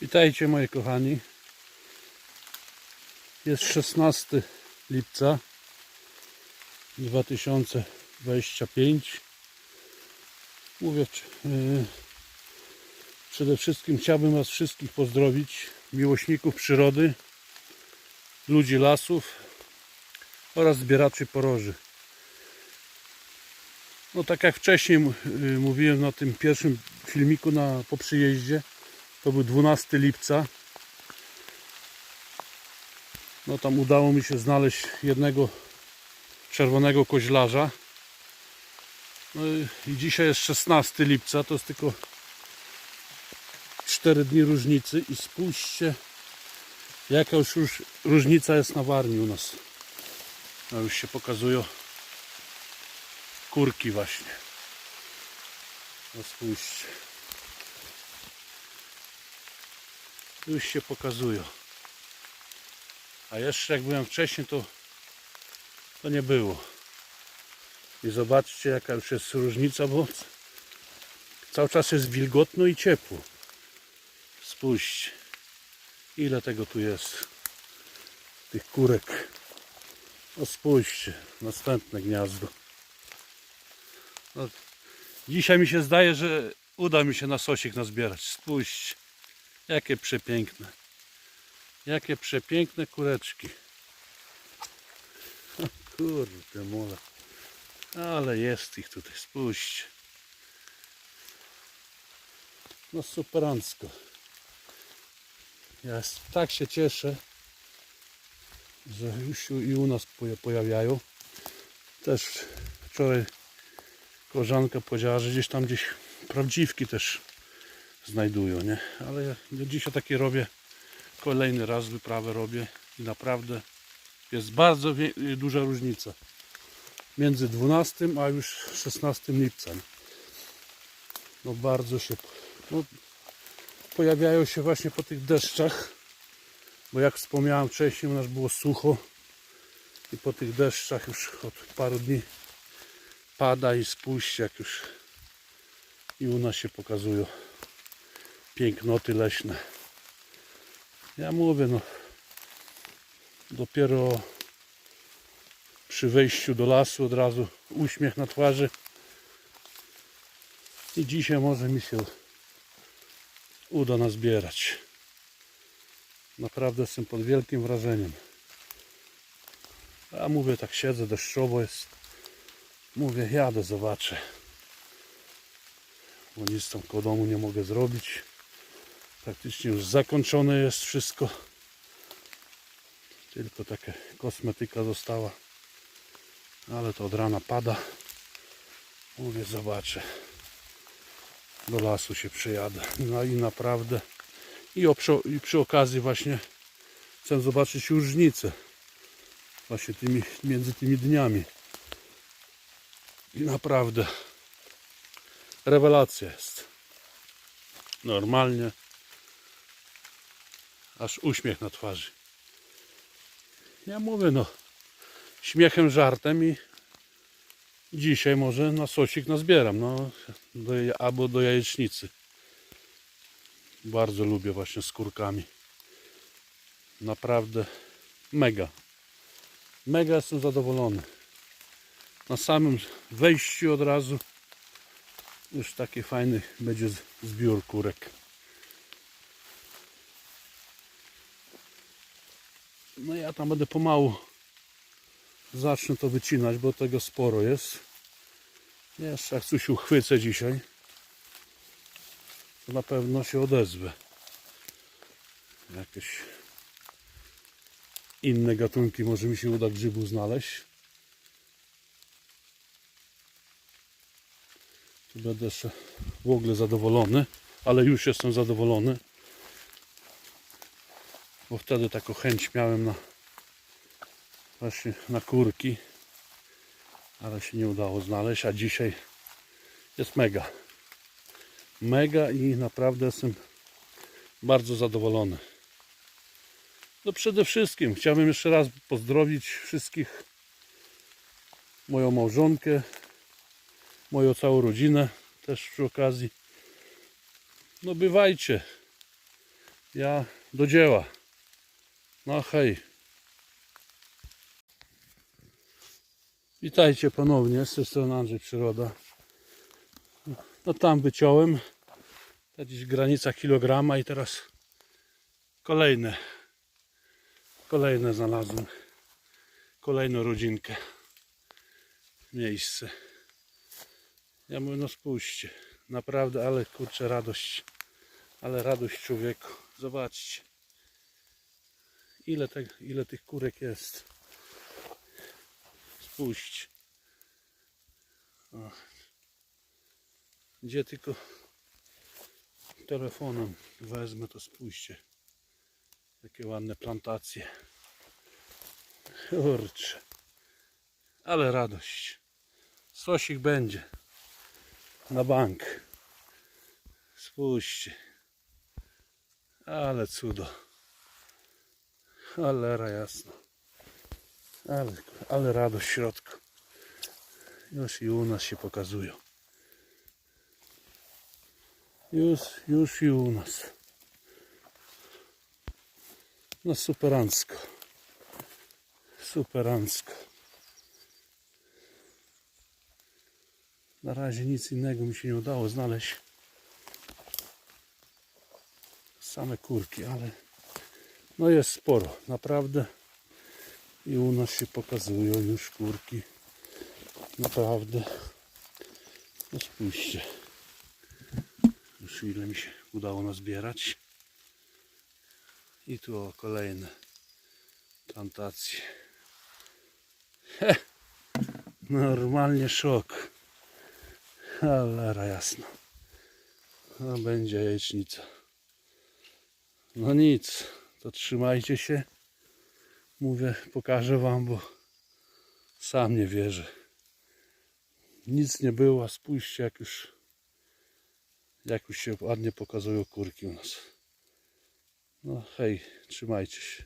Witajcie moi kochani. Jest 16 lipca 2025. Mówię, yy, przede wszystkim chciałbym Was wszystkich pozdrowić, miłośników przyrody, ludzi lasów oraz zbieraczy poroży. No tak jak wcześniej yy, mówiłem na tym pierwszym filmiku na, po przyjeździe, to był 12 lipca. No tam udało mi się znaleźć jednego czerwonego koźlarza. No i dzisiaj jest 16 lipca, to jest tylko 4 dni różnicy i spójrzcie jaka już róż, różnica jest na Warmii u nas. No już się pokazują kurki właśnie. No spójrzcie. Już się pokazują. A jeszcze jak byłem wcześniej, to, to nie było. I zobaczcie jaka już jest różnica, bo cały czas jest wilgotno i ciepło. Spójrzcie, ile tego tu jest. Tych kurek. No spójrzcie, następne gniazdo. No, dzisiaj mi się zdaje, że uda mi się na sosik nazbierać. Spójrzcie. Jakie przepiękne. Jakie przepiękne kureczki. Kurde mola. Ale jest ich tutaj, spójrzcie. No superancko. Ja tak się cieszę, że już i u nas poja- pojawiają. Też wczoraj koleżanka powiedziała, że gdzieś tam gdzieś prawdziwki też znajdują, nie? Ale ja dzisiaj takie robię, kolejny raz wyprawę robię i naprawdę jest bardzo duża różnica między 12 a już 16 lipca. nie? No bardzo się no, pojawiają się właśnie po tych deszczach, bo jak wspomniałem wcześniej, u nas było sucho i po tych deszczach już od paru dni pada i spójrzcie jak już i u nas się pokazują pięknoty leśne. Ja mówię, no dopiero przy wejściu do lasu od razu uśmiech na twarzy. I dzisiaj może mi się uda nazbierać. Naprawdę jestem pod wielkim wrażeniem. A mówię, tak siedzę, deszczowo jest. Mówię, jadę, zobaczę. Bo nic tam koło domu nie mogę zrobić. Praktycznie już zakończone jest wszystko. Tylko taka kosmetyka została. Ale to od rana pada. Mówię, zobaczę. Do lasu się przyjadę. No i naprawdę. I, przy, I przy okazji właśnie chcę zobaczyć różnicę. Właśnie tymi, między tymi dniami. I naprawdę rewelacja jest. Normalnie aż uśmiech na twarzy. Ja mówię, no, śmiechem, żartem i dzisiaj może na sosik nazbieram, no, do, albo do jajecznicy. Bardzo lubię właśnie z kurkami. Naprawdę mega. Mega jestem zadowolony. Na samym wejściu od razu już taki fajny będzie zbiór kurek. No ja tam będę pomału zacznę to wycinać, bo tego sporo jest. Jeszcze jak coś uchwycę dzisiaj, to na pewno się odezwę. Jakieś inne gatunki może mi się uda grzybu znaleźć. Tu będę jeszcze w ogóle zadowolony, ale już jestem zadowolony bo wtedy taką chęć miałem na właśnie na kurki ale się nie udało znaleźć a dzisiaj jest mega. Mega i naprawdę jestem bardzo zadowolony. No przede wszystkim chciałbym jeszcze raz pozdrowić wszystkich moją małżonkę moją całą rodzinę też przy okazji. No bywajcie. Ja do dzieła. No hej. Witajcie ponownie, z tej strony Andrzej Przyroda. No tam wyciąłem. To gdzieś granica kilograma i teraz kolejne. Kolejne znalazłem. Kolejną rodzinkę. Miejsce. Ja mówię, no spójrzcie. Naprawdę, ale kurczę radość. Ale radość człowieku. Zobaczcie. Ile, te, ile tych kurek jest. Spójrzcie. Gdzie tylko telefonem wezmę, to spójrzcie. Jakie ładne plantacje. Kurczę. Ale radość. Sosik będzie. Na bank. Spójrzcie. Ale cudo. Cholera jasno. Ale, ale radość w środku. Już i u nas się pokazują. Już, już i u nas. No superancko. Superancko. Na razie nic innego mi się nie udało znaleźć. Same kurki, ale no jest sporo, naprawdę. I u nas się pokazują już kurki. Naprawdę. No spójrzcie. Już ile mi się udało nazbierać. I tu o, kolejne plantacje. Heh. Normalnie szok. Cholera jasno. No będzie jajecznica. No nic, to trzymajcie się. Mówię, pokażę wam, bo sam nie wierzę. Nic nie było, spójrzcie jak już jak już się ładnie pokazują kurki u nas. No hej, trzymajcie się.